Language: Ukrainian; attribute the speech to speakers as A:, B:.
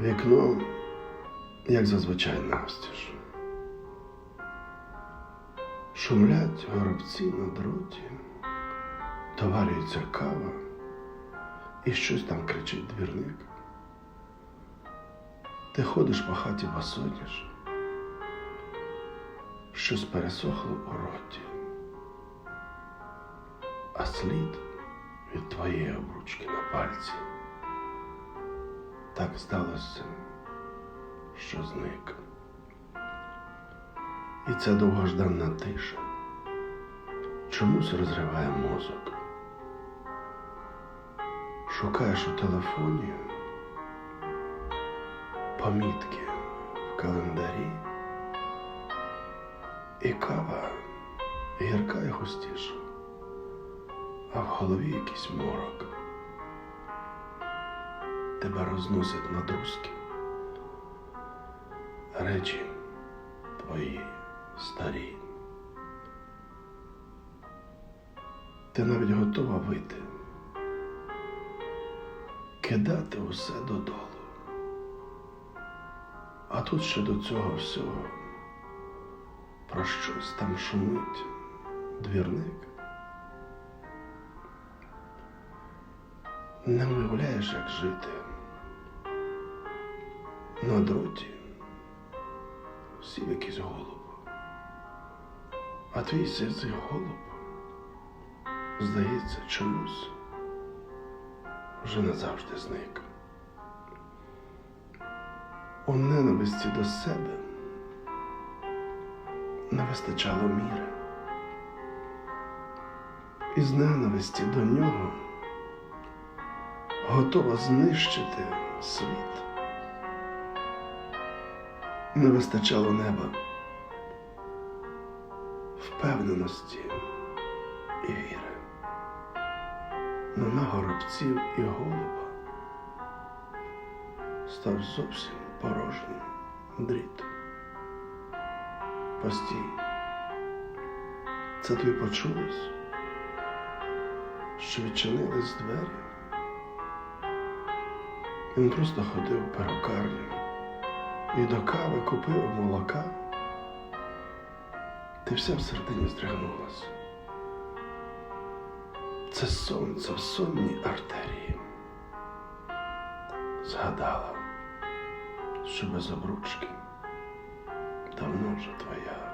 A: Вікно, як зазвичай, навстіж. Шумлять горобці на дроті, товарюється кава, і щось там кричить двірник. Ти ходиш по хаті басоніш, щось пересохло у роті, а слід від твоєї обручки на пальці. Так сталося, що зник. І ця довгожданна тиша чомусь розриває мозок. Шукаєш у телефоні помітки в календарі, і кава гірка і густіша, а в голові якийсь морок. Тебе розносять на друзки. Речі твої старі. Ти навіть готова вийти, кидати усе додолу. А тут ще до цього всього про щось там шумить двірник. Не уявляєш, як жити. На дроті сів якийсь голуб. А твій сизий голуб, здається, чомусь вже назавжди зник. У ненависті до себе не вистачало міри. Із ненависті до нього готова знищити світ. Не вистачало неба, впевненості і віри. Нема горобців і голуба став зовсім порожнім дріт. Постій. Це тобі почулось, що відчинились двері. Він просто ходив перукарню і до кави купив молока. Ти вся всередині здригнулась. Це сонце в сонній артерії. Згадала, що без обручки давно вже твоя.